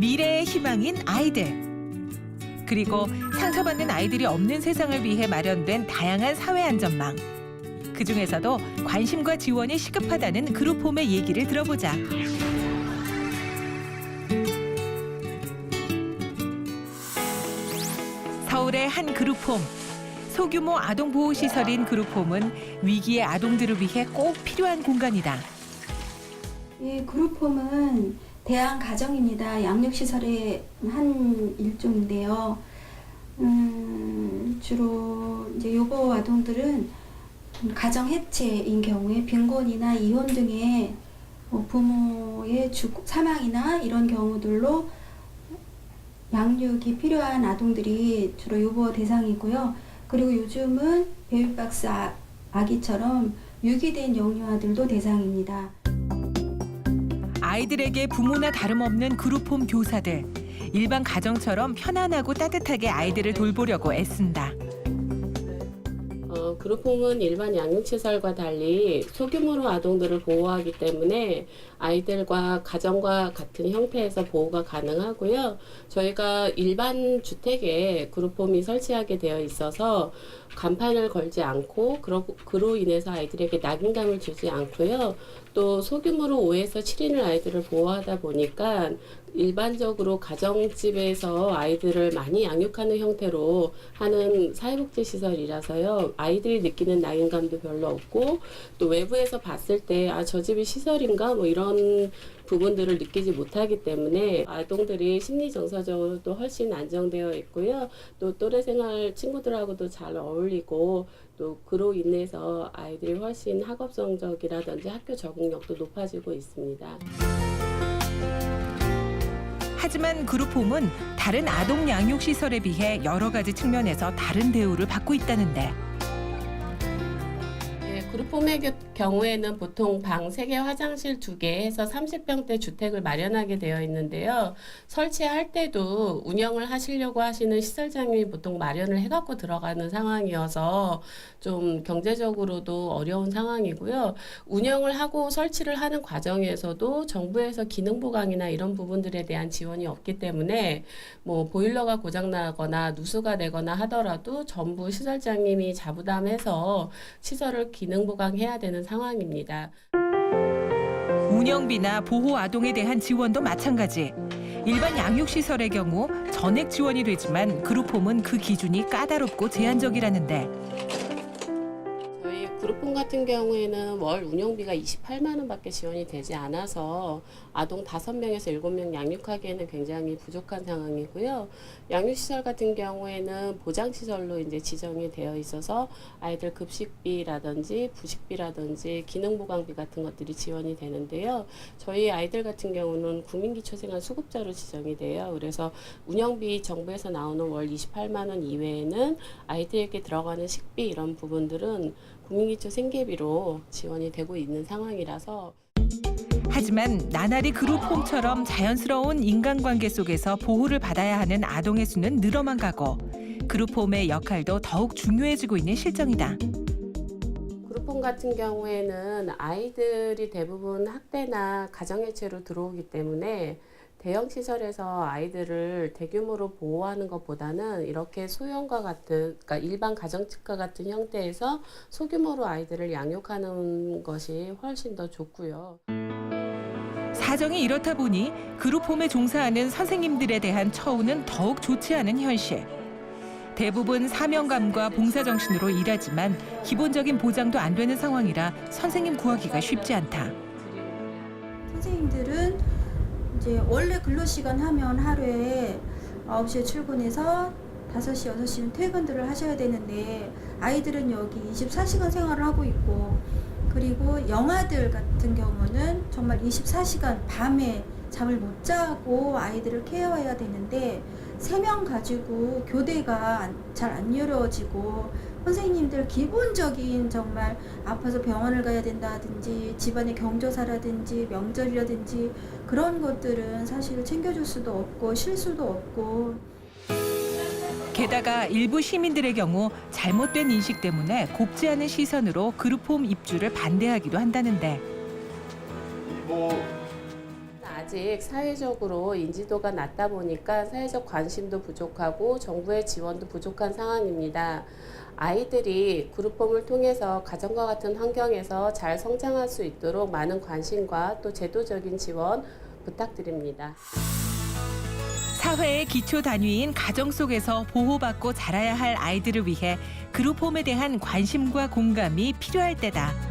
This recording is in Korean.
미래의 희망인 아이들. 그리고 상처받는 아이들이 없는 세상을 위해 마련된 다양한 사회 안전망. 그 중에서도 관심과 지원이 시급하다는 그룹 홈의 얘기를 들어보자. 서울의 한 그룹 홈. 소규모 아동 보호 시설인 그룹 홈은 위기의 아동들을 위해 꼭 필요한 공간이다. 이 그룹 홈은 대안 가정입니다. 양육시설의 한 일종인데요. 음, 주로 이제 요보 아동들은 가정 해체인 경우에 빈곤이나 이혼 등의 뭐 부모의 죽, 사망이나 이런 경우들로 양육이 필요한 아동들이 주로 요보 대상이고요. 그리고 요즘은 베이비박스 아, 아기처럼 유기된 영유아들도 대상입니다. 아이들에게 부모나 다름없는 그룹홈 교사들. 일반 가정처럼 편안하고 따뜻하게 아이들을 돌보려고 애쓴다. 어, 그룹홈은 일반 양육시설과 달리 소규모로 아동들을 보호하기 때문에 아이들과 가정과 같은 형태에서 보호가 가능하고요. 저희가 일반 주택에 그룹홈이 설치하게 되어 있어서 간판을 걸지 않고 그로, 그로 인해서 아이들에게 낙인감을 주지 않고요. 또 소규모로 5에서 7인을 아이들을 보호하다 보니까 일반적으로 가정집에서 아이들을 많이 양육하는 형태로 하는 사회복지 시설이라서요. 아이 들이 느끼는 낙인감도 별로 없고 또 외부에서 봤을 때 아 저 집이 시설인가 뭐 이런 부분들을 느끼지 못하기 때문에 아동들이 심리 정서적으로도 훨씬 안정되어 있고요. 또 또래 생활 친구들하고도 잘 어울리고 또 그로 인해서 아이들이 훨씬 학업 성적이라든지 학교 적응력도 높아지고 있습니다. 하지만 그룹홈은 다른 아동 양육 시설에 비해 여러 가지 측면에서 다른 대우를 받고 있다는데 겨- 경우에는 보통 방 3개, 화장실 2개 해서 30평대 주택을 마련하게 되어 있는데요. 설치할 때도 운영을 하시려고 하시는 시설장님이 보통 마련을 해갖고 들어가는 상황이어서 좀 경제적으로도 어려운 상황이고요. 운영을 하고 설치를 하는 과정에서도 정부에서 기능 보강이나 이런 부분들에 대한 지원이 없기 때문에 뭐 보일러가 고장나거나 누수가 되거나 하더라도 전부 시설장님이 자부담해서 시설을 기능 보강 해야 되는 상황입니다. 운영비나 보호 아동에 대한 지원도 마찬가지. 일반 양육 시설의 경우 전액 지원이 되지만 그룹홈은 그 기준이 까다롭고 제한적이라는데 저희 그룹홈 같은 경우에는 월 운영비가 28만 원밖에 지원이 되지 않아서 아동 5명에서 7명 양육하기에는 굉장히 부족한 상황이고요. 양육시설 같은 경우에는 보장시설로 이제 지정이 되어 있어서 아이들 급식비라든지 부식비라든지 기능보강비 같은 것들이 지원이 되는데요. 저희 아이들 같은 경우는 국민기초생활 수급자로 지정이 돼요. 그래서 운영비 정부에서 나오는 월 28만 원 이외에는 아이들에게 들어가는 식비 이런 부분들은 국민기초 생계비로 지원이 되고 있는 상황이라서 하지만 나날이 그룹홈처럼 자연스러운 인간관계 속에서 보호를 받아야 하는 아동의 수는 늘어만 가고 그룹홈의 역할도 더욱 중요해지고 있는 실정이다. 그룹홈 같은 경우에는 아이들이 대부분 학대나 가정해체로 들어오기 때문에 대형 시설에서 아이들을 대규모로 보호하는 것보다는 이렇게 소형과 같은 그러니까 일반 가정집과 같은 형태에서 소규모로 아이들을 양육하는 것이 훨씬 더 좋고요. 사정이 이렇다 보니 그룹홈에 종사하는 선생님들에 대한 처우는 더욱 좋지 않은 현실. 대부분 사명감과 봉사정신으로 일하지만 기본적인 보장도 안 되는 상황이라 선생님 구하기가 쉽지 않다. 선생님들은 이제 원래 근로시간 하면 하루에 9시에 출근해서 5시, 6시는 퇴근들을 하셔야 되는데 아이들은 여기 24시간 생활을 하고 있고 그리고 영아들 같은 경우는 정말 24시간 밤에 잠을 못 자고 아이들을 케어해야 되는데 세 명 가지고 교대가 잘안 이루어지고 선생님들 기본적인 정말 아파서 병원을 가야 된다든지 집안의 경조사라든지 명절이라든지 그런 것들은 사실 챙겨줄 수도 없고 쉴 수도 없고. 게다가 일부 시민들의 경우 잘못된 인식 때문에 곱지 않은 시선으로 그룹홈 입주를 반대하기도 한다는데. 뭐 아직 사회적으로 인지도가 낮다 보니까 사회적 관심도 부족하고 정부의 지원도 부족한 상황입니다. 아이들이 그룹홈을 통해서 가정과 같은 환경에서 잘 성장할 수 있도록 많은 관심과 또 제도적인 지원 부탁드립니다. 사회의 기초 단위인 가정 속에서 보호받고 자라야 할 아이들을 위해 그룹홈에 대한 관심과 공감이 필요할 때다.